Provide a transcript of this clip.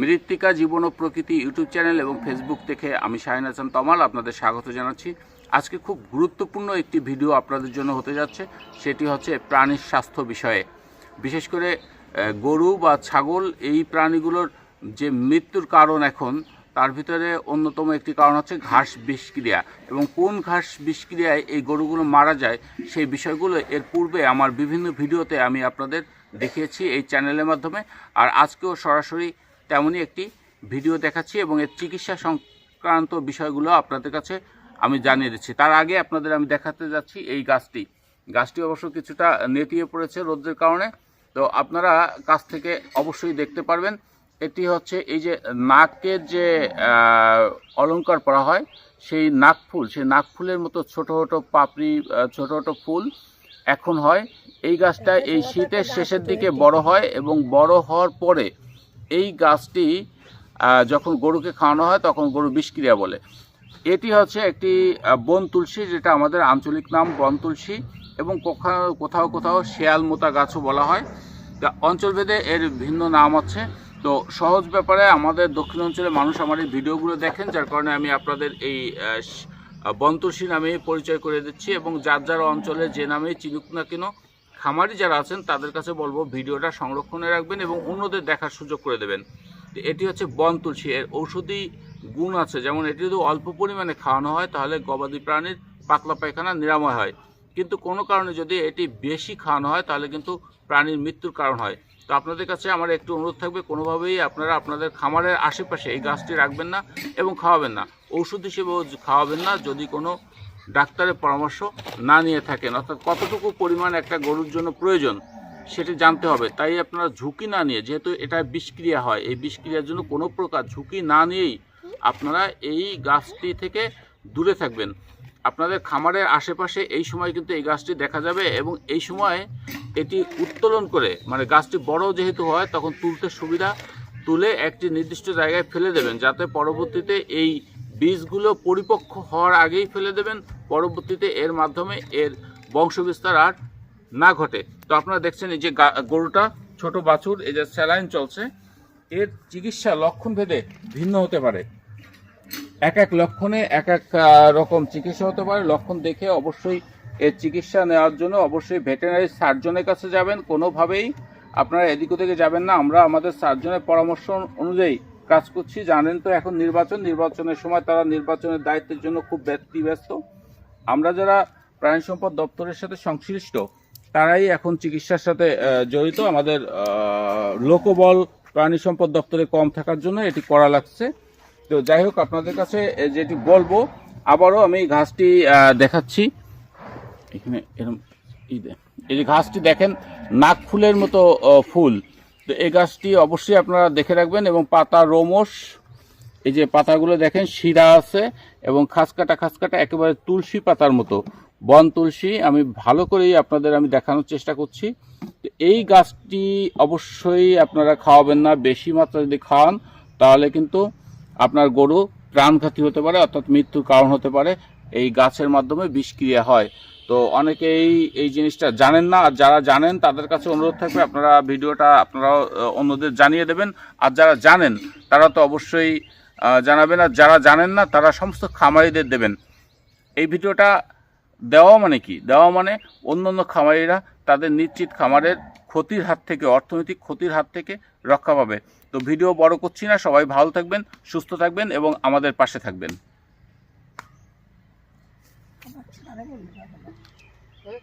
মৃত্তিকা জীবন ও প্রকৃতি YouTube channel এবং ফেসবুক থেকে আমি শাহিন হাসান তমাল আপনাদের স্বাগত জানাচ্ছি। আজকে খুব গুরুত্বপূর্ণ একটি ভিডিও আপনাদের জন্য হতে যাচ্ছে, সেটি হচ্ছে প্রাণীর স্বাস্থ্য বিষয়ে। বিশেষ করে গরু বা ছাগল এই প্রাণীগুলোর যে মৃত্যুর কারণ এখন, তার ভিতরে অন্যতম একটি কারণ হচ্ছে ঘাস বিষক্রিয়া এবং কোন ঘাস বিষক্রিয়ায় এই গরুগুলো মারা যায় সেই বিষয়গুলো এর পূর্বে আমার বিভিন্ন ভিডিওতে আমি আপনাদের দেখিয়েছি এই চ্যানেলের মাধ্যমে। আর আজকেও সরাসরি তেমনই একটি ভিডিও দেখাচ্ছি এবং এর চিকিৎসা সংক্রান্ত বিষয়গুলো আপনাদের কাছে আমি জানিয়ে দিচ্ছি। তার আগে আপনাদের আমি দেখাতে যাচ্ছি এই গাছটি। গাছটি অবশ্য কিছুটা নেটিয়ে পড়েছে রোদ্রের কারণে। তো আপনারা কাছ থেকে অবশ্যই দেখতে পারবেন। এটি হচ্ছে এই যে নাকের যে আহ, অলংকার পরা হয় সেই নাকফুল সেই নাকফুলের মতো ছোট ছোট পাপড়ি ছোট ছোট ফুল এখন হয়। এই গাছটা এই শীতের শেষের দিকে বড় হয় এবং বড় হওয়ার পরে এই গাছটি যখন গরুকে খাওয়ানো হয় তখন গরু বিষক্রিয়া বলে। এটি হচ্ছে একটি বন তুলসী যেটা আমাদের আঞ্চলিক নাম বন তুলসী এবং কোথাও কোথাও কোথাও শেয়াল মোতা গাছও বলা হয়। অঞ্চলভেদে এর ভিন্ন নাম আছে। তো সহজ ব্যাপারে আমাদের দক্ষিণ অঞ্চলের মানুষ আমার এই ভিডিওগুলো দেখেন যার কারণে আমি আপনাদের এই আহ, স- আহ, বনতুলসী নামে পরিচয় করে দিচ্ছি এবং যার যার অঞ্চলে যে নামে চিনুক না কেন খামারি যারা আছেন, তাদের কাছে বলব ভিডিওটা সংরক্ষণে রাখবেন এবং অন্যদের দেখার সুযোগ করে দেবেন। এটি হচ্ছে বন তুলসী। এর ঔষধি গুণ আছে। যেমন এটি যদি অল্প পরিমাণে খাওয়ানো হয়, তাহলে গবাদি প্রাণীর পাতলা পায়খানা নিরাময় হয়। কিন্তু কোনো কারণে যদি এটি বেশি খাওয়ানো হয়, তাহলে কিন্তু প্রাণীর মৃত্যুর কারণ হয়। তো আপনাদের কাছে আমার একটু অনুরোধ থাকবে, কোনোভাবেই আপনারা আপনাদের খামারের আশেপাশে এই গাছটি রাখবেন না এবং খাওয়াবেন না। ওষুধ হিসেবেও খাওয়াবেন না। যদি কোনো ডাক্তারের পরামর্শ না নিয়ে থাকেন, অর্থাৎ কতটুকু পরিমাণ একটা গরুর জন্য প্রয়োজন সেটি জানতে হবে। তাই আপনারা ঝুঁকি না নিয়ে, যেহেতু এটা বিষক্রিয়া হয়, এই বিষক্রিয়ার জন্য কোনো প্রকার ঝুঁকি না নিয়েই আপনারা এই গাছটি থেকে দূরে থাকবেন। আপনাদের খামারের আশেপাশে এই সময় কিন্তু এই গাছটি দেখা যাবে এবং এই সময় এটি উত্তোলন করে মানে গাছটি বড় যেহেতু হয়, তখন তুলতে সুবিধা তুলে একটি নির্দিষ্ট জায়গায় ফেলে দেবেন, যাতে পরবর্তীতে এই বীজগুলো পরিপক্ক হওয়ার আগেই ফেলে দেবেন। পরবর্তীতে এর মাধ্যমে এর বংশবিস্তার আর না ঘটে। তো আপনারা দেখছেন এই যে গরুটা, ছোট বাছুর, এই যে স্যালাইন চলছে। এর চিকিৎসা লক্ষণ ভেদে ভিন্ন হতে পারে। এক এক লক্ষণে এক এক রকম চিকিৎসা হতে পারে। লক্ষণ দেখে অবশ্যই এর চিকিৎসা নেওয়ার জন্য অবশ্যই ভেটেরিনারি সার্জনের কাছে যাবেন। কোনোভাবেই আপনারা এদিক ওদিকে যাবেন না। আমরা আমাদের সার্জনের পরামর্শ অনুযায়ী কাজ করছি। জানেন তো, এখন নির্বাচন, নির্বাচনের সময় তারা নির্বাচনের দায়িত্বের জন্য খুব ব্যক্তি ব্যস্ত। আমরা যারা প্রাণী সম্পদ দপ্তরের সাথে সংশ্লিষ্ট, তারাই এখন চিকিৎসার সাথে জড়িত। আমাদের লোকবল প্রাণী সম্পদ দপ্তরে কম থাকার জন্য এটি করা লাগছে। তো যাই হোক, আপনাদের কাছে যেটি বলব, আবারও আমি ঘাসটি দেখাচ্ছি। এখানে এরকম এই এই যে ঘাসটি দেখেন, নাক ফুলের মতো ফুল। তো এই গাছটি অবশ্যই আপনারা দেখে রাখবেন এবং পাতা রোমস, এই যে পাতাগুলো দেখেন, শিরা আছে এবং খাসকাটা খাসকাটা একেবারে তুলসী পাতার মতো, বন তুলসী। আমি ভালো করেই আপনাদের আমি দেখানোর চেষ্টা করছি। তো এই গাছটি অবশ্যই আপনারা খাওয়াবেন না, বেশি মাত্রা যদি খাওয়ান তাহলে কিন্তু আপনার গরু প্রাণঘাতী হতে পারে, অর্থাৎ মৃত্যুর কারণ হতে পারে। এই গাছের মাধ্যমে বিষক্রিয়া হয়। তো অনেকেই এই জিনিসটা জানেন না আর যারা জানেন তাদের কাছে অনুরোধ থাকবে আপনারা ভিডিওটা আপনারাও আহ, অন্যদের জানিয়ে দেবেন। আর যারা জানেন তারা তো অবশ্যই জানাবেন আর যারা জানেন না তারা সমস্ত খামারিদের দেবেন। এই ভিডিওটা দেওয়া মানে কি? দেওয়া মানে অন্য অন্য খামারিরা তাদের নিশ্চিত খামারের ক্ষতির হাত থেকে অর্থনৈতিক ক্ষতির হাত থেকে রক্ষা পাবে। তো ভিডিও বড় করছি না সবাই ভালো থাকবেন সুস্থ থাকবেন এবং আমাদের পাশে থাকবেন। 那吃啥？叫米饭，是吗？